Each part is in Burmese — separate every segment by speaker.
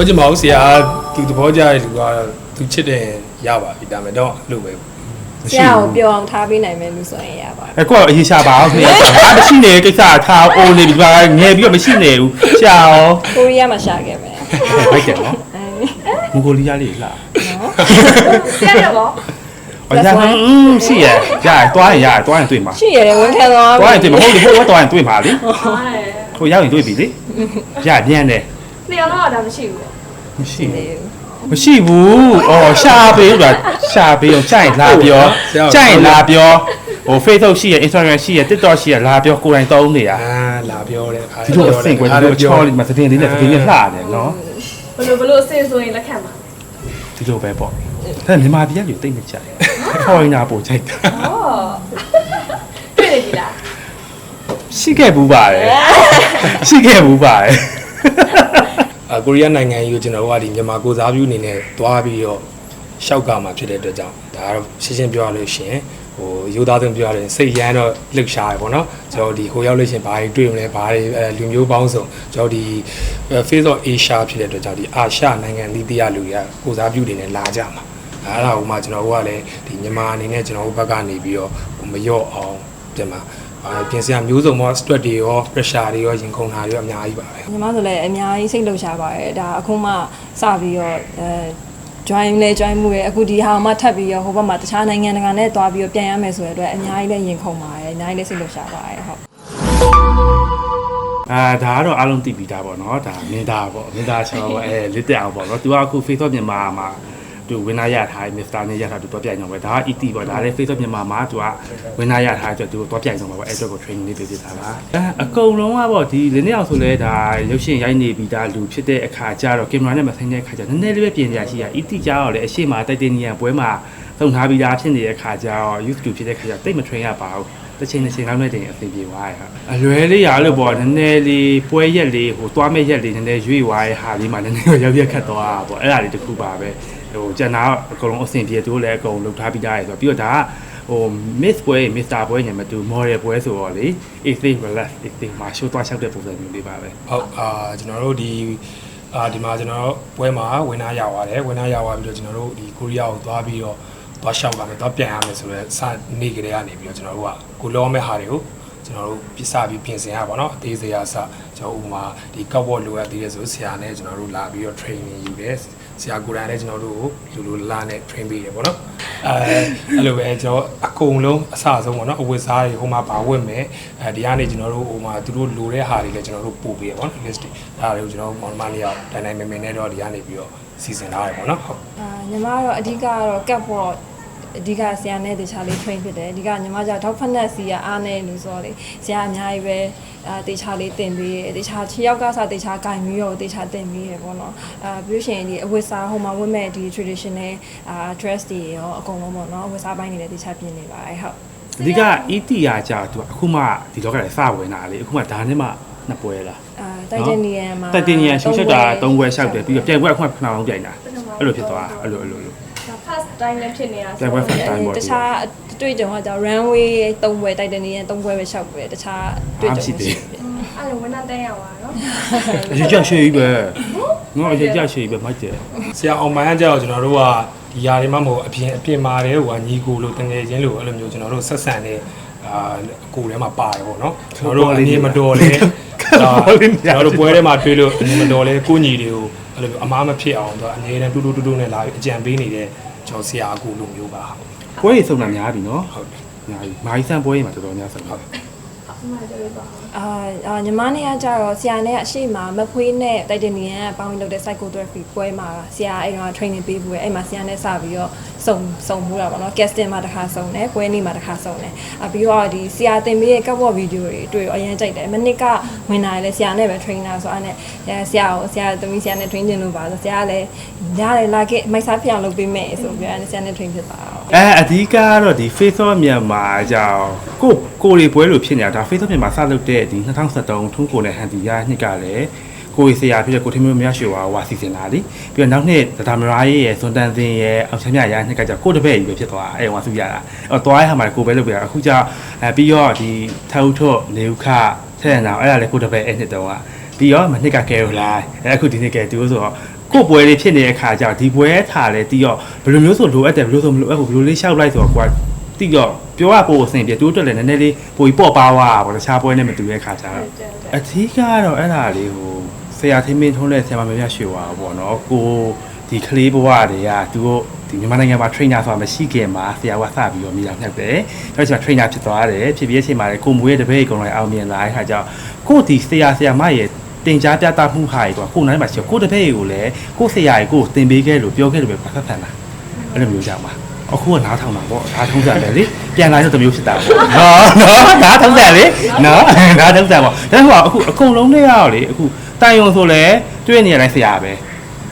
Speaker 1: ပြောချင်ပါဘူးဆရာသူသဘောကျတဲ့လူကသူချစ်တယ်ရပါပြီဒါပေမဲ့တော့အဲ့လိုပဲ
Speaker 2: ဆရာကိုပြောအောင်ထားပေးနိုင်မယ်လို့ဆိုရင်ရပါ
Speaker 3: အဲ့ကောအရေးရှာပါအောင်ခင်ဗျာဟာမရှိနေကိစ္စထားအိုးနေပြီပါငယ်ပြီးတော့မရှိနေဘူးရှာရော
Speaker 2: ကိုရီးယားမှာရှာခဲ့မယ်
Speaker 3: ဘိုက်တယ်နော်
Speaker 2: အဲ
Speaker 3: မွန်ဂိုလီးယားလေးလှ
Speaker 4: ဆရာတော့
Speaker 3: အရာဟင်းရှိရရတွားရင်ရတွားရင်တွေ့မှာ
Speaker 2: ရှိရတယ်ဝန်ခံသွား
Speaker 3: တွားရင်တွေ့မှာဟုတ်တယ်ဟုတ်တွားရင်တွေ့မှာလေ
Speaker 4: ဟာတယ်
Speaker 3: ဟိုရောက်ရင်တွေ့ပြီလေရညံ့တယ်
Speaker 4: နှစ်ယောက်တော့ဒါမရှိဘူးပေါ့
Speaker 3: မရှိမရှိဘူးအော်ရှာပေးဦးတာရှာပေးအောင်ကြိုင်လာပြောကြိုင်လာပြောဟို Facebook ရှိရ Instagram ရှိရ TikTok ရှိရလာပြောကိုယ်တိုင်သုံးနေတာ
Speaker 1: အာလာပြောတယ်အခါ
Speaker 3: ဒီလိုအဆင့်ကွယ်ဒီလိုချောလေးမှာသတင်းလေးနဲ့သတင်းလေးလှတယ်နော်
Speaker 4: ဘလို့ဘလို့အစင်ဆိုရင်လက်ခံပါ
Speaker 3: ဒီလိုပဲပေါ့ဒါမြန်မာပြည်ကလူတိတ်မကြိုက်ဖော်ရင်နာပို့ကြိုက်တာ
Speaker 4: ဟောတွေ့နေပြီလား
Speaker 3: ရှိခဲ့ဘူးပါတယ်ရှိခဲ့ဘူးပါတယ်
Speaker 1: အာ ကိုရီးယားနိုင်ငံကြီးကိုကျွန်တော်တို့ကဒီမြန်မာကိုစားပြုအနေနဲ့သွားပြီးတော့ရှောက်ကမှာဖြစ်တဲ့အတွက်ကြောင့်ဒါကတော့ရှင်းရှင်းပြောရလို့ရှိရင်ဟိုယူသားသွင်းပြောရလို့စိတ်ရမ်းတော့လှုပ်ရှားရပေါ့နော်ကျွန်တော်ဒီဟိုရောက်လို့ရှိရင်ဘာတွေတွေ့မလဲဘာတွေအဲလူမျိုးပေါင်းစုံကျွန်တော်ဒီ Face of Asia ဖြစ်တဲ့အတွက်ကြောင့်ဒီအာရှနိုင်ငံသီးသီးရလူတွေကကိုစားပြုနေနဲ့လာကြမှာအဲ့ဒါဟိုမှာကျွန်တော်တို့ကလည်းဒီမြန်မာအနေနဲ့ကျွန်တော်တို့ဘက်ကနေပြီးတော့မရော့အောင်ပြင်မှာ အာပြင်စရာမျိုးစုံပေါ့ stress တွေရော pressure တွေရောရင်ခုန်တာတွေရောအများကြီးပါပဲ
Speaker 2: ညီမဆိုလည်းအများကြီးစိတ်လှုပ်ရှားပါတယ်ဒါအခုမှစပြီးတော့အဲ join လဲ join မှုရယ်အခုဒီဟာမှထပ်ပြီးတော့ဟိုဘက်မှာတခြားနိုင်ငံတကာနဲ့တွားပြီးတော့ပြန်ရမယ်ဆိုရတဲ့အတွက်အများကြီးလည်းရင်ခုန်ပါတယ်အများကြီးလည်းစိတ်လှုပ်ရှားပါတယ်ဟုတ်
Speaker 3: အာဒါကတော့အားလုံးသိပြီးသားပေါ့နော်ဒါမင်းသားပေါ့မင်းသားချောပေါ့အဲလစ်တက်အောင်ပေါ့နော်သူကအခု Facebook မြန်မာမှာ သူဝင်လာရထားတယ် Mr. နဲ့ရထားသူတော့ပြိုင်တော့ပဲဒါက ET ပေါ့ဒါလည်း Facebook မြန်မာမှာသူကဝင်လာရထားတဲ့သူတော့ပြိုင်တော့ပဲအဲ့အတွက်ကို training လေးပေးပေးထားတာအဲအကုန်လုံးကပေါ့ဒီလင်းနေအောင်ဆိုလဲဒါရုပ်ရှင်ရိုက်နေပြီးသားလူဖြစ်တဲ့အခါကျတော့ကင်မရာနဲ့မဆိုင်တဲ့အခါကျနည်းနည်းလေးပဲပြင်ကြရှိရ ET ကျတော့လေအရှိမတိုက်တင်နီယံပွဲမှာသုံးထားပြီးသားဖြစ်နေတဲ့အခါကျတော့ YouTube ဖြစ်တဲ့အခါကျတိတ်မ train ရပါဘူးတစ်ချိန်တစ်ချိန်လောက်နဲ့တင်အဆင်ပြေသွားရဟာအလွယ်လေးရလို့ပေါ့နည်းနည်းလေးပွဲရက်လေးဟိုသွားမဲ့ရက်လေးနည်းနည်းရွေ့သွားရဟာလေးမှနည်းနည်းရောက်ရက်ခတ်သွားတာပေါ့အဲ့ဒါလေးတစ်ခုပါပဲ ဟိုကျန်တာအကုန်လုံးအဆင်ပြေသူတို့လည်းအကုန်လုပ်ထားပြီးသားရယ်ဆိုတော့ပြီးတော့ဒါကဟို miss ပွဲ Mr ပွဲညမတူ model ပွဲဆိုတော့လေ is it relax is it မှာ show သွားလျှောက်တဲ့ပုံစံမျိုးလေးပါပဲ
Speaker 1: ဟုတ်အာကျွန်တော်တို့ဒီအာဒီမှာကျွန်တော်တို့ပွဲမှာဝင်နာရပါတယ်ဝင်နာရသွားပြီးတော့ကျွန်တော်တို့ဒီကိုရီးယားကိုသွားပြီးတော့သွားရှောက်လာမယ်သွားပြန်ရမယ်ဆိုတော့စနေကလေးကနေပြီးတော့ကျွန်တော်တို့ကကိုလောမဲ့ဟာတွေကိုကျွန်တော်တို့ပြစပြီးပြင်ဆင်ရပါတော့အသေးစိတ်အစကျွန်တော်ဥပမာဒီကောက်ဝတ်လိုအပ်သေးတယ်ဆိုဆရာနဲ့ကျွန်တော်တို့လာပြီးတော့ training ယူတယ် ဆရာကိုယ်တိုင်လည်းကျွန်တော်တို့ကိုလူလူလာနဲ့ train ပေးတယ်ပေါ့နော်အဲအဲ့လိုပဲကျွန်တော်အကုန်လုံးအစအဆုံးပေါ့နော်အဝတ်စားတွေဟိုမှာဗာဝတ်မယ်အဲဒီကနေကျွန်တော်တို့ဟိုမှာသူတို့လိုတဲ့ဟာတွေလည်းကျွန်တော်တို့ပို့ပေးရပေါ့နော် list တွေအဲ့ဒါတွေကိုကျွန်တော်တို့မောင်နှမလေးရောက်တိုင်တိုင်မင်မင်နဲ့တော့ဒီကနေပြီးတော့စီစဉ်ထားတယ်ပေါ့နော်ဟုတ်
Speaker 2: အာညီမကတော့အဓိကကတော့ကပ်ပေါ့ အဓိကဆရာနဲ့တခြားလေး train ဖြစ်တယ်အဓိကညီမကြောင့်ထောက်ဖက်နဲ့စီကအားနေလို့ဆိုတော့လေဆရာအများကြီးပဲအာတခြားလေးတင်ပေးတယ်တခြားခြေရောက်ကစားတခြားဂိုင်မျိုးရောတခြားတင်ပေးရပေါ့နော်အာပြီးလို့ရှိရင်ဒီအဝတ်စားဟိုမှာဝတ်မဲ့ဒီ traditional အာ dress တွေရောအကုန်လုံးပေါ့နော်အဝတ်စားပိုင်းတွေလည်းတခြားပြင်နေပါတယ်ဟုတ်
Speaker 3: အဓိက ET ရာကြသူကအခုမှဒီလောကထဲစဝင်တာလေအခုမှဒါနဲ့မှနှစ်ပွဲလား
Speaker 2: အာတိုက်တနီယန်မှာ
Speaker 3: တက်တင်ရန်ရှုံးချက်တာ၃ပွဲလျှောက်တယ်ပြီးတော့ပြန်ပွဲအခုမှခဏအောင်ပြိုင်တာအဲ့လိုဖြစ်သွားအဲ့လိုအဲ့လို အဲ့လို
Speaker 4: ဒါ first time နဲ့ဖြစ်နေတာ
Speaker 3: ပြန်ပွဲ first time ပေါ့
Speaker 2: တခြားအတွေ့အကြုံကကြောင့် runway 3ပွဲတိုက်တနီယန်3ပွဲပဲရှောက်ပဲတခြားအတွေ့အကြုံမရှိဘူး
Speaker 4: အဲ့လိုဝန်ထမ်းတန်းရပါတော့
Speaker 3: အရေးကြရှေ့ကြီးပဲငါအရေးကြရှေ့ကြီးပဲမိုက်တယ်
Speaker 1: ဆရာအောင်မိုင်းကကြောက်ကျွန်တော်တို့ကဒီຢာတွေမှမဟုတ်အပြင်အပြင်မာတယ်ဟိုကညီကိုလို့တငယ်ချင်းလို့အဲ့လိုမျိုးကျွန်တော်တို့ဆက်ဆံနေအာအကိုထဲမှာပါတယ်ပေါ့နော်ကျွန်တော်တို့အနေမတော်လဲကျွန်တော်တို့ပွဲထဲမှာတွေ့လို့အနေမတော်လဲကိုညီတွေကိုအဲ့လိုမျိုးအမားမဖြစ်အောင်တော့အနေနဲ့တူတူတူတူနဲ့လာပြီးအကြံပေးနေတဲ့ ကျွန်တော်ဆရာအကူလိုမျိုးပါဟုတ်
Speaker 3: ပွဲကြီးစုံတာများပြီနော်
Speaker 1: ဟုတ်တယ်
Speaker 3: များပြီမာကြီးဆန်ပွဲကြီးမှာတော်တော်များစုံတာ
Speaker 4: အမှန်တည်းပါ
Speaker 2: အာအာညီမနဲ့ကကြတော့ဆရာနဲ့အရှိမမဖွေးနဲ့တိုက်တနီယန်ကပေါင်းလုပ်တဲ့ psychotherapy ပွဲမှာဆရာအဲ့တော့ training ပေးဖို့ရအဲ့မှာဆရာနဲ့စပြီးတော့စုံစုံမှုတာပေါ့နော် casting မှာတစ်ခါစုံတယ်ပွဲနေ့မှာတစ်ခါစုံတယ်အပြီးတော့ဒီဆရာတင်ပေးတဲ့ cover video တွေတွေ့တော့အရင်ကြိုက်တယ်မနစ်ကဝင်လာတယ်ဆရာနဲ့ပဲ trainer ဆိုအဲ့နဲ့ဆရာကိုဆရာသမီးဆရာနဲ့ train တင်လို့ပါဆိုဆရာကလည်းရတယ်လာခဲ့မိုက်စားဖြစ်အောင်လုပ်ပေးမယ်ဆိုပြီးအဲ့ဆရာနဲ့ train ဖြစ်တာတော့
Speaker 3: အဲအဓိကကတော့ဒီ Facebook မြန်မာကြောင့်ကိုကိုရီပွဲလို့ဖြစ်နေတာဒါ Facebook မြန်မာစလုပ်တဲ့ဒီ2023ထုံးကိုနဲ့ဟန်တီရနှစ်ကလည်းကိုရီဆရာဖြစ်တဲ့ကိုထင်းမျိုးမြတ်ရွှေဝါဝါစီစဉ်တာလीပြီးတော့နောက်နှစ်ဒါမရာရေးရဲ့စွန်တန်စင်ရဲ့အောင်ချမ်းမြရနှစ်ကကြောင့်ကိုတပည့်ကြီးပဲဖြစ်သွားအဲဝါစုရတာအော်သွားရဟာမှာကိုပဲလုပ်ပြတာအခုကျအဲပြီးတော့ဒီထောက်ထုတ်နေဥခထဲ့နာအဲ့ဒါလည်းကိုတပည့်အဲ့နှစ်တုန်းကပြီးတော့မနှစ်ကကဲရိုလိုင်းအဲအခုဒီနှစ်ကဲတူဆိုတော့ ကိုယ့်ပွဲလေးဖြစ်နေတဲ့အခါကျတော့ဒီပွဲထားလဲတီးတော့ဘယ်လိုမျိုးဆိုလိုအပ်တယ်ဘယ်လိုဆိုမလိုအပ်ဘူးဘယ်လိုလေးရှောက်လိုက်ဆိုတော့ကွာတီးတော့ပြောရပို့အဆင်ပြေတူးတက်လည်းနည်းနည်းလေးပိုပြီးပေါ့ပါဝါပေါ့တခြားပွဲနဲ့မတူတဲ့အခါကျတော့အထီးကတော့အဲ့ဒါလေးဟိုဆရာထင်းမင်းထုံးတဲ့ဆရာမမြတ်ရွှေဝါပေါ့နော်ကိုဒီကလေးဘဝတွေကသူတို့ဒီမြန်မာနိုင်ငံမှာ trainer ဆိုတာမရှိခင်မှာဆရာကစပြီးတော့မိတာနှက်တယ်။ဒါကြောင့် trainer ဖြစ်သွားတယ်ဖြစ်ပြီးအချိန်မှာလေကိုမွေးတဲ့တပည့်ကောင်လိုက်အောင်မြင်လာတဲ့အခါကျတော့ကိုဒီဆရာဆရာမရဲ့ တင်ကြားပြသမှုဟာကြီးကွာကိုနိုင်မှာရှိကိုတပည့်ကိုလည်းကိုဆရာကြီးကိုတင်ပေးခဲ့လို့ပြောခဲ့လို့ပဲပတ်သက်တာအဲ့လိုမျိုးကြမှာအခုကနားထောင်တာပေါ့နားထောင်ကြတယ်လေပြန်လာတော့တစ်မျိုးဖြစ်တာပေါ့နော်နော်နားထောင်ကြလေနော်နားထောင်ကြပေါ့ဒါဆိုအခုအကုန်လုံးတွေရောလေအခုတိုင်ယုံဆိုလဲတွေ့နေရတိုင်းဆရာပဲ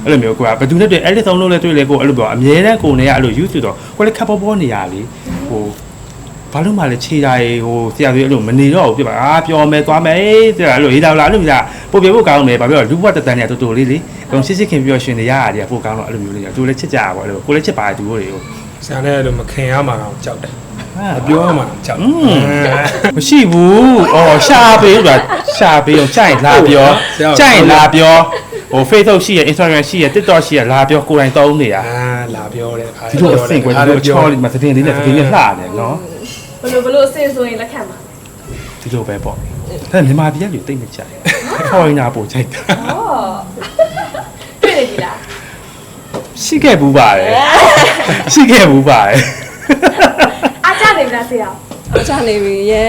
Speaker 3: အဲ့လိုမျိုးကွာဘယ်သူနဲ့တွေ့အဲ့ဒီသုံးလုံးနဲ့တွေ့လေကိုအဲ့လိုပြောအမြဲတမ်းကိုနေရအဲ့လိုယူဆိုတော့ကိုလည်းခပ်ပေါ်ပေါ်နေရလေဟို ဘာလို့မှလဲခြေတာရေဟိုဆရာကြီးအဲ့လိုမနေတော့ဘူးပြပါအာပျော်မယ်သွားမယ်အေးဆရာအဲ့လိုရေးတာလားအဲ့လိုမျိုးပို့ပြဖို့ကောင်းတယ်ဘာပြောလူဘဝတတန်เนี่ยတူတူလေးလေကောင်ရှစ်ရှစ်ခင်ပျော်ရွှင်နေရရတယ်ပို့ကောင်းတော့အဲ့လိုမျိုးလေးတူလည်းချစ်ကြပါပေါ့အဲ့လိုကိုလည်းချစ်ပါတယ်သူတို့တွေကို
Speaker 1: ဆရာနဲ့အဲ့လိုမခင်ရမှာတော့ကြောက်တယ်မပြောရမှာတော့ကြောက်
Speaker 3: อืมမရှိဘူးအော်ရှာပေးဆိုတာရှာပေးအောင်ကြိုက်လာပြောကြိုက်လာပြောဟို Facebook ရှိရ Instagram ရှိရ TikTok ရှိရလာပြောကိုယ်တိုင်သုံးနေတာ
Speaker 1: အာလာပြောတယ်ခါ
Speaker 3: ဒီလိုအဆင့်ကွယ်ဒီလိုချောလေးမှာသတင်းလေးနဲ့သတင်းလေးလှတယ်နော်
Speaker 4: ဘယ် လိုဘယ်လိုအဆင်ဆိုရင်လက်ခံပါ
Speaker 3: ဒီလိုပဲပေါ့ဒါမြန်မာပြည်ကလူတိတ်မကြိုက်ခေါ်နေတာပို့ကြိုက်တာ
Speaker 4: ဟောတွေ့နေပြီလား
Speaker 3: ရှိခဲ့ဘူးပါတယ်ရှိခဲ့ဘူးပါတယ်
Speaker 4: အားကြနေပြီလားဆရာ
Speaker 2: အချနေပြီရဲ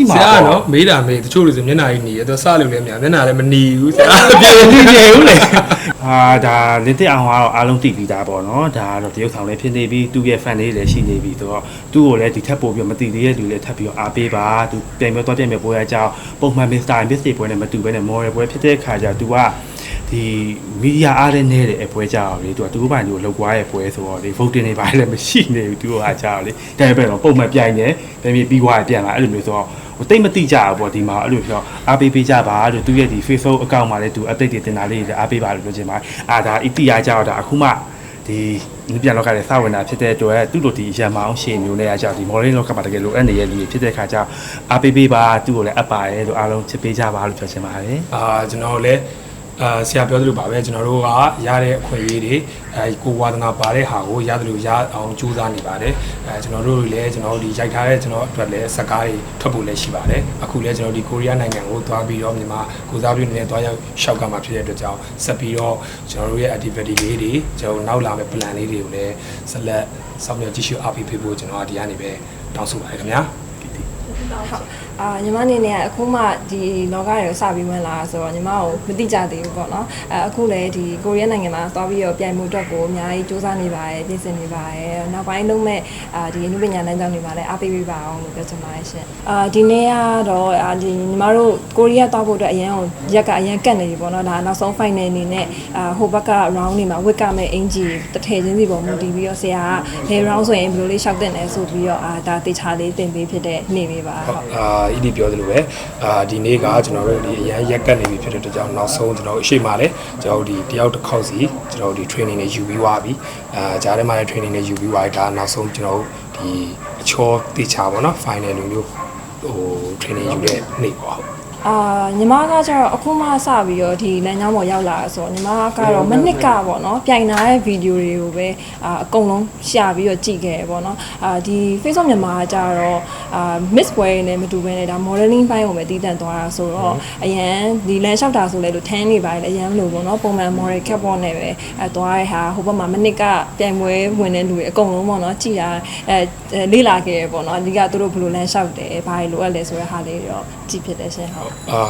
Speaker 3: ရှိမှာ
Speaker 1: ဆရာ
Speaker 3: က
Speaker 1: တော့မေးတာမေးတချို့လူဆိုမျက်နှာကြီးနေရသူစလို့လည်းမရမျက်နှာလည်းမနေဘူးဆရာ
Speaker 3: ပြေနေနေဘူးလေအာဒါလင်းတက်အောင်ကတော့အားလုံးသိပြီးသားပေါ့နော်ဒါကတော့တရုတ်ဆောင်လည်းဖြစ်နေပြီသူ့ရဲ့ fan တွေလည်းရှိနေပြီဆိုတော့သူ့ကိုလည်းဒီထက်ပိုပြီးမသိသေးတဲ့လူလည်းထပ်ပြီးတော့အားပေးပါသူပြိုင်ပွဲသွားပြိုင်ပွဲပွဲရကြအောင်ပုံမှန် Mr. and Mrs. ပွဲနဲ့မတူဘဲနဲ့ moral ပွဲဖြစ်တဲ့အခါကျသူကဒီမီဒီယာအားလည်းနည်းတယ်အပွဲကြအောင်လေသူကသူ့ဘာညိုလောက်ွားရဲ့ပွဲဆိုတော့လေ voting တွေဘာလည်းမရှိနေဘူးသူကကြအောင်လေဒါပေမဲ့တော့ပုံမှန်ပြိုင်တယ်ပြိုင်ပြီးပြီးွားပြန်လာအဲ့လိုမျိုးဆိုတော့ ဟိုတိတ်မတိကြဘူးပေါ့ဒီမှာအဲ့လိုပြောအားပေးပေးကြပါလို့သူရဲ့ဒီ Facebook account မှာလည်းသူ update တွေတင်တာလေးတွေအားပေးပါလို့ပြောချင်ပါတယ်အာဒါအတီအားကြောက်တာအခုမှဒီဒီပြန်လောက်ကလည်းစဝင်တာဖြစ်တဲ့အတွက်သူ့လိုဒီရန်မောင်းရှေမျိုးနဲ့အကြောက်ဒီ modeling လောက်ကမှာတကယ်လို့အဲ့နေရလေးဖြစ်တဲ့ခါကျအားပေးပေးပါသူ့ကိုလည်းအပ်ပါတယ်လို့အားလုံးချစ်ပေးကြပါလို့ပြောချင်ပါတယ်
Speaker 1: အာကျွန်တော်လည်း အာဆရာပြောသလိုပါပဲကျွန်တော်တို့ကရတဲ့အခွင့်အရေးတွေအဲကိုဝါဒနာပါတဲ့ဟာကိုရတယ်လို့ရအောင်ကြိုးစားနေပါတယ်အဲကျွန်တော်တို့လည်းကျွန်တော်တို့ဒီရိုက်ထားတဲ့ကျွန်တော်အတွက်လည်းစကားတွေထွက်ဖို့လည်းရှိပါတယ်အခုလည်းကျွန်တော်ဒီကိုရီးယားနိုင်ငံကိုသွားပြီးတော့မြန်မာကိုစားပြုနေတဲ့သွားရောက်ရှောက်ကမှာဖြစ်တဲ့အတွက်ကြောင့်ဆက်ပြီးတော့ကျွန်တော်တို့ရဲ့ activity လေးတွေကျွန်တော်နောက်လာမယ့် plan လေးတွေကိုလည်းဆက်လက်ဆောင်ရွက်ကြည့်ရှုအားပေးပေးဖို့ကျွန်တော်ဒီကနေပဲတောင်းဆိုပါတယ်ခင်ဗျာ
Speaker 2: အာညီမအနေနဲ့ကအခုမှဒီလောကတွေကိုစပြီးဝင်လာတာဆိုတော့ညီမကိုမသိကြသေးဘူးပေါ့နော်အဲအခုလည်းဒီကိုရီးယားနိုင်ငံမှာသွားပြီးတော့ပြိုင်မှုအတွက်ကိုအများကြီးစူးစမ်းနေပါတယ်ပြင်ဆင်နေပါတယ်နောက်ပိုင်းလုံးမဲ့အာဒီအနုပညာလမ်းကြောင်းတွေမှာလည်းအားပေးပေးပါအောင်လို့ပြောချင်ပါတယ်ရှင်အာဒီနေ့ကတော့အာဒီညီမတို့ကိုရီးယားသွားဖို့အတွက်အရင်ကရက်ကအရင်ကတ်နေပြီပေါ့နော်ဒါနောက်ဆုံး final အနေနဲ့အာဟိုဘက်က round တွေမှာဝစ်ကမဲ့အင်ဂျီတစ်ထည်ချင်းစီပုံမူတည်ပြီးတော့ဆရာကဘယ် round ဆိုရင်ဘယ်လိုလေးရှောက်တင်လဲဆိုပြီးတော့အာဒါတေချာလေးတင်ပေးဖြစ်တဲ့နေ့လေးပါဟုတ်
Speaker 1: အာအီဒီပြောသလိုပဲအာဒီနေ့ကကျွန်တော်တို့ဒီအရန်ရက်ကတ်နေပြီဖြစ်တဲ့အတွက်ကြောင့်နောက်ဆုံးကျွန်တော်တို့အရှိမလဲကျွန်တော်တို့ဒီတယောက်တစ်ခေါက်စီကျွန်တော်တို့ဒီ training တွေယူပြီးွားပြီအာဂျားထဲမှာလည်း training တွေယူပြီးွားပြီဒါနောက်ဆုံးကျွန်တော်တို့ဒီအချောတေချာပေါ့နော် final လိုမျိုးဟို training ယူတဲ့နေ့ပေါ့ဟုတ်
Speaker 2: အာညီမကကျတော့အခုမှစပြီးတော့ဒီလမ်းကြောင်းပေါ်ရောက်လာဆိုတော့ညီမကတော့မနစ်ကပေါ့နော်ပြိုင်လာတဲ့ဗီဒီယိုတွေကိုပဲအာအကုန်လုံးရှာပြီးတော့ကြည့်ခဲ့ရပေါ့နော်အာဒီ Facebook မြန်မာကကျတော့အာ Miss Way နဲ့မတူဘဲနဲ့ဒါ modeling ဘိုင်းကိုပဲတည်တံ့သွားတာဆိုတော့အရန်ဒီလမ်းလျှောက်တာဆိုလဲလို့ထန်းနေပါလေအရန်လို့ပေါ့နော်ပုံမှန် model cap ပေါ်နဲ့ပဲအဲသွားရဟာဟိုဘက်မှာမနစ်ကပြိုင်ပွဲဝင်တဲ့လူတွေအကုန်လုံးပေါ့နော်ကြည်တာအဲလေးလာခဲ့ရပေါ့နော်အဓိကသူတို့ဘယ်လိုလမ်းလျှောက်တယ်ဘာတွေလိုအပ်လဲဆိုတဲ့ဟာလေးတော့ ကြည့်ဖြစ်တယ်ရှင်ဟုတ်
Speaker 1: အာ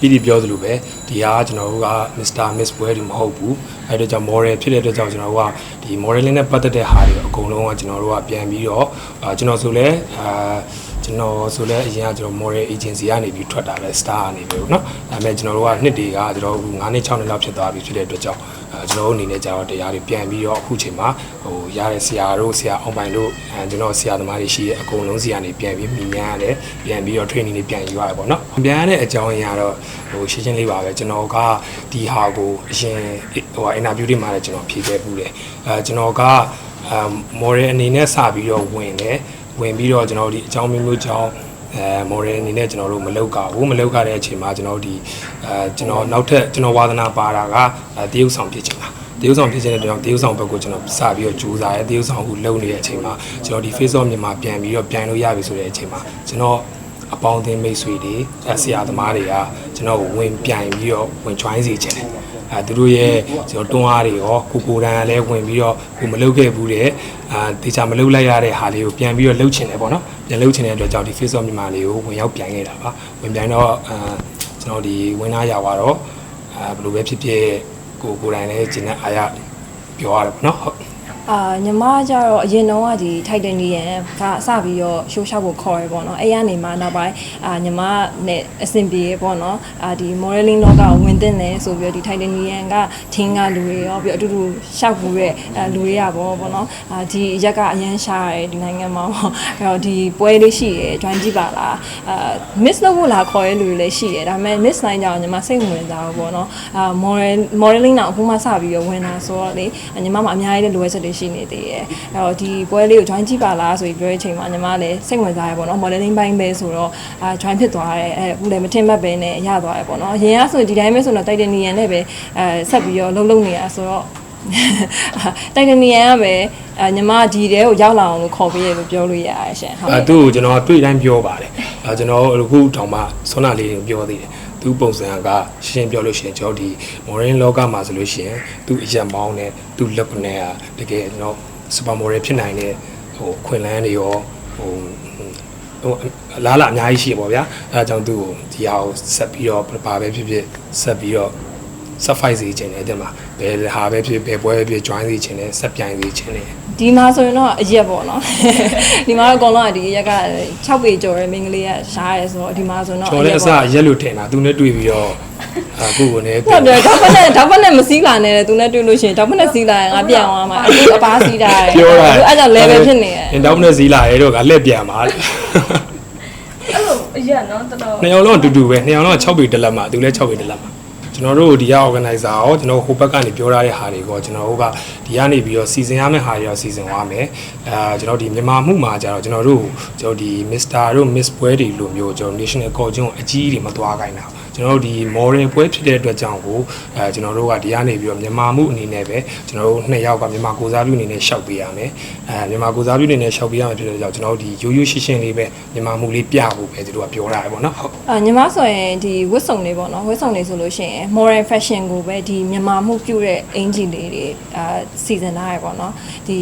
Speaker 1: အီဒီပြောသလိုပဲဒီဟာကျွန်တော်တို့က Mr. Miss ပွဲတွေမဟုတ်ဘူးအဲ့ဒါကြောင့် model ဖြစ်တဲ့အတွက်ကြောင့်ကျွန်တော်တို့ကဒီ modeling နဲ့ပတ်သက်တဲ့ဟာတွေအကုန်လုံးကကျွန်တော်တို့ကပြန်ပြီးတော့အာကျွန်တော်ဆိုလဲအာကျွန်တော်ဆိုလဲအရင်ကကျွန်တော် model agency ကနေပြီးထွက်တာပဲ star ကနေပြီးတော့เนาะဒါပေမဲ့ကျွန်တော်တို့ကနှစ်တွေကကျွန်တော်တို့9နှစ်6နှစ်လောက်ဖြစ်သွားပြီဖြစ်တဲ့အတွက်ကြောင့်အဲ ကျွန်တော်တို့အနေနဲ့ကျတော့တရားတွေပြန်ပြီးတော့အခုချိန်မှာဟိုရတဲ့ဆရာတို့ဆရာအောင်ပိုင်တို့အဲကျွန်တော်ဆရာသမားတွေရှိရဲ့အကုန်လုံးဆရာနေပြန်ပြီးမြင်များရတယ်ပြန်ပြီးတော့ training တွေပြန်ယူရတယ်ပေါ့နော်ပြန်ရတဲ့အကြောင်းအရာတော့ဟိုရှင်းရှင်းလေးပါပဲကျွန်တော်ကဒီဟာကိုအရင်ဟို interview တွေမှာလည်းကျွန်တော်ဖြေခဲ့ပူးတယ်အဲကျွန်တော်ကအဲ model အနေနဲ့စပြီးတော့ဝင်တယ်ဝင်ပြီးတော့ကျွန်တော်ဒီအကြောင်းမျိုးမျိုးကြောင်း အဲအဲ model အနေနဲ့ကျွန်တော်တို့မလောက်ကြဘူးမလောက်ကြတဲ့အချိန်မှာကျွန်တော်တို့ဒီအဲကျွန်တော်နောက်ထပ်ကျွန်တော်ဝါသနာပါတာကအဲတရုပ်ဆောင်ဖြစ်ချင်တာတရုပ်ဆောင်ဖြစ်ချင်တဲ့တောင်တရုပ်ဆောင်ဘက်ကိုကျွန်တော်စပြီးတော့ကြိုးစားရဲတရုပ်ဆောင်ကိုလုံနေတဲ့အချိန်မှာကျွန်တော်ဒီ Facebook မြန်မာပြန်ပြီးတော့ပြန်လို့ရပြီဆိုတဲ့အချိန်မှာကျွန်တော်အပေါင်းအသင်းမိတ်ဆွေတွေအဲဆရာသမားတွေကကျွန်တော်ကိုဝင်ပြန်ပြီးတော့ဝင် join စေချင်တယ် အဲသူတို့ရဲ့ကျွန်တော်တွန်းအားတွေရောကိုကိုတန်ကလည်းဝင်ပြီးတော့ကိုမလုပ်ခဲ့ဘူးတဲ့အာတေချာမလုပ်လိုက်ရတဲ့ဟာလေးကိုပြန်ပြီးတော့လှုပ်ချင်တယ်ပေါ့နော်ပြန်လှုပ်ချင်တဲ့အတွက်ကြောင့်ဒီ Facebook မြန်မာလေးကိုဝင်ရောက်ပြန်ခဲ့တာပါဝင်ပြန်တော့အာကျွန်တော်ဒီဝင်သားရောက်သွားတော့အာဘယ်လိုပဲဖြစ်ဖြစ်ကိုကိုတိုင်လည်းကျင်းတဲ့အားရပြောရတယ်ပေါ့နော်ဟုတ်
Speaker 2: အာညီမကျတော့အရင်တော့ကဒီ Titanium ကအစပြီးတော့ရှိုးရှောက်ကိုခေါ်ရပေါ့နော်အဲ့ရနေမှနောက်ပိုင်းအာညီမနဲ့အဆင်ပြေပေါ့နော်အာဒီ modeling လောကကိုဝင်တင်တယ်ဆိုပြီးတော့ဒီ Titanium ကထင်းကလူတွေရောပြီးတော့အတူတူရှောက်ဘူးတဲ့အဲလူတွေကပေါ့ပေါ့နော်အာဒီရက်ကအရန်ရှားတယ်ဒီနိုင်ငံမှာပေါ့အဲ့တော့ဒီပွဲလေးရှိရယ် join ကြည့်ပါလားအာ miss လုပ်ဖို့လာခေါ်ရလူတွေလည်းရှိတယ်ဒါပေမဲ့ miss နိုင်ကြအောင်ညီမစိတ်ဝင်စားဘူးပေါ့နော်အာ model modeling တော့အခုမှစပြီးတော့ဝင်တာဆိုတော့လေညီမမှာအများကြီးလည်းလိုအပ်ချက်တွေရှိနေသေးတယ်အဲ့တော့ဒီပွဲလေးကို join ကြည့်ပါလားဆိုပြီးပြောတဲ့အချိန်မှာညီမလည်းစိတ်ဝင်စားရပေါ့နော် modeling ဘိုင်းပဲဆိုတော့အာ join ဖြစ်သွားတယ်အဲအခုလည်းမထင်မှတ်ပဲနဲ့ရသွားတယ်ပေါ့နော်အရင်ကဆိုရင်ဒီတိုင်းပဲဆိုတော့ titanium နဲ့ပဲအဲဆက်ပြီးတော့လှုပ်လှုပ်နေရဆိုတော့တိုင်တနီယန်ကပဲအဲညီမဒီတဲကိုရောက်လာအောင်လို့ခေါ်ပေးရလို့ပြောလို့ရရရှင်ဟုတ်
Speaker 1: အဲသူ့ကိုကျွန်တော်တွေ့တိုင်းပြောပါတယ်အဲကျွန်တော်အခုတောင်မှဆွမ်းနာလေးကိုပြောသေးတယ် သူပုံစံကရှင်းပြောလို့ရှိရင်ကျွန်တော်ဒီ modern လောကမှာဆိုလို့ရှိရင်သူအရက်မောင်းနဲ့သူလက်ကနေကတကယ်ကျွန်တော် super model ဖြစ်နိုင်တဲ့ဟိုခွင်လန်းတွေရောဟိုဟိုအလားလာအများကြီးရှိရပါဗျာအဲဒါကြောင့်သူ့ကိုဒီဟာကိုဆက်ပြီးတော့ဘာပဲဖြစ်ဖြစ်ဆက်ပြီးတော့ဆက်ဖိုက်စီခြင်းတယ်တဲ့မှာဘယ်ဟာပဲဖြစ်ဘယ်ပွဲပဲဖြစ် join စီခြင်းတယ်ဆက်ပြိုင်စီခြင်းတယ်
Speaker 2: ဒီမှာဆိုရင်တော့အရက်ပေါ့နော်ဒီမှာတော့အကုန်လုံးကဒီအရက်က6ပေကျော်ရဲမင်းကလေးကရှားရဲဆိုတော့ဒီမှာဆိုရင်တော့
Speaker 1: ကျွန်တော်လည်းအစရက်လို့ထင်တာသူနဲ့တွေ့ပြီးတော့အခုကိုနေ
Speaker 2: ဟုတ်တယ်ဓာတ်ဖက်နဲ့ဓာတ်ဖက်နဲ့မစီးလာနဲ့သူနဲ့တွေ့လို့ရှိရင်ဓာတ်ဖက်နဲ့စီးလာရင်ငါပြန်သွားမှာအခုအပားစီးတာရယ်
Speaker 1: ပြောတာ
Speaker 2: အဲ့ကြောင့် level ဖြစ်နေရယ်
Speaker 1: အင်တောင်းနဲ့ဇီလာရဲတော့ကလက်ပြန်ပါလေ
Speaker 4: အဲ့လိုအရက်နော်တော်တော်
Speaker 1: နှစ်ယောက်လုံးအတူတူပဲနှစ်ယောက်လုံး6ပေတစ်လက်မှာသူလည်း6ပေတစ်လက်မှာ ကျွန်တော်တို့ဒီက organizer ရောကျွန်တော်ဟိုဘက်ကနေပြောထားတဲ့ဟာတွေကောကျွန်တော်တို့ကဒီကနေပြီးတော့စီစဉ်ရမယ့်ဟာတွေရောစီစဉ်သွားမယ်အဲကျွန်တော်ဒီမြန်မာမှုမှာကြတော့ကျွန်တော်တို့ကျွန်တော်ဒီ Mr. တို့ Miss ပွဲတွေလိုမျိုးကျွန်တော် National Costume အကြီးတွေမသွားခိုင်းတာ ကျွန်တော်တို့ဒီ model ပွဲဖြစ်တဲ့အတွက်ကြောင့်ကိုအဲကျွန်တော်တို့ကဒီကနေပြီးတော့မြန်မာမှုအနေနဲ့ပဲကျွန်တော်တို့နှစ်ယောက်ကမြန်မာကိုစားပြုအနေနဲ့ရှောက်ပေးရမယ်အဲမြန်မာကိုစားပြုအနေနဲ့ရှောက်ပေးရမယ်ဖြစ်တဲ့ကြောင့်ကျွန်တော်တို့ဒီရိုးရိုးရှင်းရှင်းလေးပဲမြန်မာမှုလေးပြဖို့ပဲသူတို့ကပြောထားတယ်ပေါ့နော်ဟုတ်
Speaker 2: အာညီမဆိုရင်ဒီဝတ်စုံတွေပေါ့နော်ဝတ်စုံတွေဆိုလို့ရှိရင် modern fashion ကိုပဲဒီမြန်မာမှုပြုတဲ့အင်ဂျီလေးတွေအာစီစဉ်ထားရပေါ့နော်ဒီ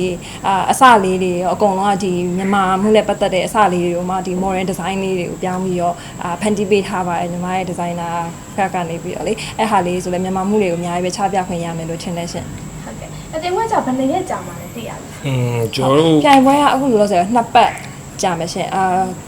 Speaker 2: အာအစလေးတွေရောအကုန်လုံးကဒီမြန်မာမှုနဲ့ပတ်သက်တဲ့အစလေးတွေကိုမှဒီ modern design လေးတွေကိုပြောင်းပြီးတော့အာဖန်တီးပေးထားပါတယ်ညီမရဲ့ designer ဘက်ကနေပြီးတော့လေအဲ့ဟာလေးဆိုလည်းမြန်မာမှုတွေကိုအများကြီးပဲချပြခွင့်ရမယ်လို့ထင်တယ်ရှင်
Speaker 4: ဟုတ်ကဲ့အတင်ဝက်ကြဘယ်နှစ်ရက်ကြာမှလဲသိရလား
Speaker 1: อืมကျွန်တော်တို့
Speaker 2: ပြိုင်ပွဲကအခုလောလောဆယ်နှစ်ပတ်ကြာမယ်ရှင်အာ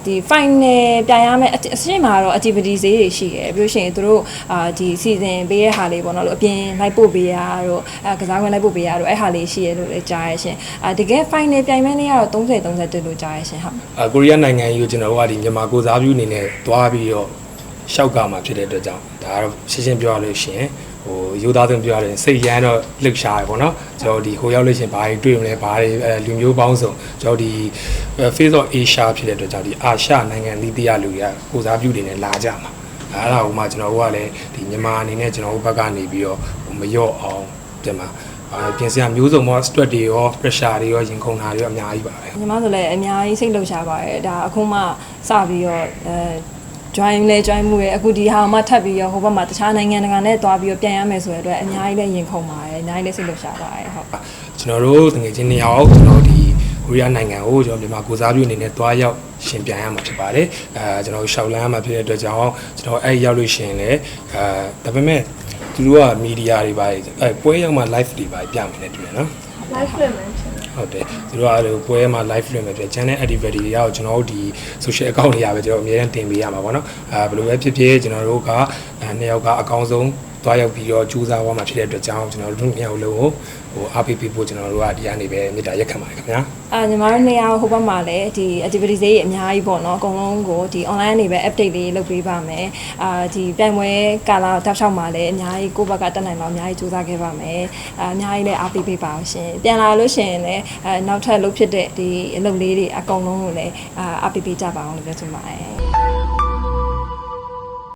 Speaker 2: ဒီ final ပြိုင်ရမယ်အအရှိမကတော့ activity ဈေးတွေရှိတယ်ပြီးလို့ရှိရင်သူတို့အာဒီ season ပေးတဲ့ဟာလေးပေါ့နော်လို့အပြင်လိုက်ပို့ပေးရတော့အဲကစားခွင့်လိုက်ပို့ပေးရတော့အဲ့ဟာလေးရှိရလို့လည်းကြားရရှင်အာတကယ် final ပြိုင်ပွဲနေ့ကတော့30 31လို့ကြားရရှင်ဟုတ်
Speaker 1: အကိုရီးယားနိုင်ငံကြီးကိုကျွန်တော်တို့ကဒီမြန်မာကိုစားပြုအနေနဲ့သွားပြီးတော့ ရှောက်ကမှာဖြစ်တဲ့အတွက်ကြောင့်ဒါကတော့ရှင်းရှင်းပြောရလို့ရှိရင်ဟိုယူသားသွင်းပြောရရင်စိတ်ရမ်းတော့လှုပ်ရှားရပေါ့နော်ကျွန်တော်ဒီဟိုရောက်လို့ရှိရင်ဘာတွေတွေ့မလဲဘာတွေအဲလူမျိုးပေါင်းစုံကျွန်တော်ဒီ Face of Asia ဖြစ်တဲ့အတွက်ကြောင့်ဒီအာရှနိုင်ငံသီးသီးရလူတွေကကိုစားပြုနေနဲ့လာကြမှာအဲ့ဒါဟိုမှာကျွန်တော်တို့ကလည်းဒီမြန်မာအနေနဲ့ကျွန်တော်တို့ဘက်ကနေပြီးတော့ဟိုမလျော့အောင်တင်မှာအဲပြင်စရာမျိုးစုံပေါ့ stress တွေရော pressure တွေရောရင်ခုန်တာတွေရောအများကြီးပါပဲ
Speaker 2: ညီမဆိုလည်းအများကြီးစိတ်လှုပ်ရှားပါတယ်ဒါအခုမှစပြီးတော့အဲ join လဲ join မှုရယ်အခုဒီဟာမှထပ်ပြီးတော့ဟိုဘက်မှာတခြားနိုင်ငံတကာနဲ့တွားပြီးတော့ပြန်ရမယ်ဆိုရတဲ့အတွက်အများကြီးလည်းရင်ခုန်ပါတယ်အများကြီးလည်းစိတ်လှုပ်ရှားပါတယ်ဟုတ်
Speaker 1: ကျွန်တော်တို့တကယ်ချင်းနှစ်ယောက်ကျွန်တော်ဒီကိုရီးယားနိုင်ငံကိုကျွန်တော်မြန်မာကိုစားပြုအနေနဲ့တွားရောက်ရှင်ပြန်ရမှာဖြစ်ပါတယ်အဲကျွန်တော်ရှောက်လန်းရမှာဖြစ်တဲ့အတွက်ကြောင့်ကျွန်တော်အဲ့ရောက်လို့ရှိရင်လည်းအဲဒါပေမဲ့သူတို့ကမီဒီယာတွေပါအဲပွဲရောက်မှ live တွေပါပြမယ်နဲ့တူတယ်နော်
Speaker 4: live film မှန်တယ်
Speaker 1: ဟုတ်တယ်သူတို့ကအဲ့လိုပွဲမှာ live လွှင့်မယ်ပြ channel activity တွေရောက်ကျွန်တော်တို့ဒီ social account တွေရပဲကျွန်တော်အများကြီးတင်ပေးရမှာပေါ့နော်အဲဘယ်လိုပဲဖြစ်ဖြစ်ကျွန်တော်တို့ကအဲနှစ်ယောက်ကအကောင်းဆုံး သွားရောက်ပြီးတော့ကြိုးစားသွားမှာဖြစ်တဲ့အတွက်ကြောင့်ကျွန်တော်တို့နှစ်ယောက်လုံးကိုဟိုအားပေးပေးဖို့ကျွန်တော်တို့ကဒီကနေပဲမေတ္တာရက်ခံပါတယ်ခင်ဗျာ
Speaker 2: အာညီမတို့နေရာဟိုဘက်မှာလည်းဒီ activity တွေအများကြီးပေါ့နော်အကုန်လုံးကိုဒီ online နေပဲ update လေးလုပ်ပေးပါမယ်အာဒီပြိုင်ပွဲကာလာတောက်လျှောက်မှာလည်းအများကြီးကိုယ့်ဘက်ကတက်နိုင်တော့အများကြီးစူးစမ်းခဲ့ပါမယ်အာအများကြီးလည်းအားပေးပေးပါအောင်ရှင်ပြန်လာလို့ရှိရင်လည်းအဲနောက်ထပ်လုပ်ဖြစ်တဲ့ဒီအလုပ်လေးတွေအကုန်လုံးကိုလည်းအာအားပေးပေးကြပါအောင်လို့ပြောချင်ပါတယ်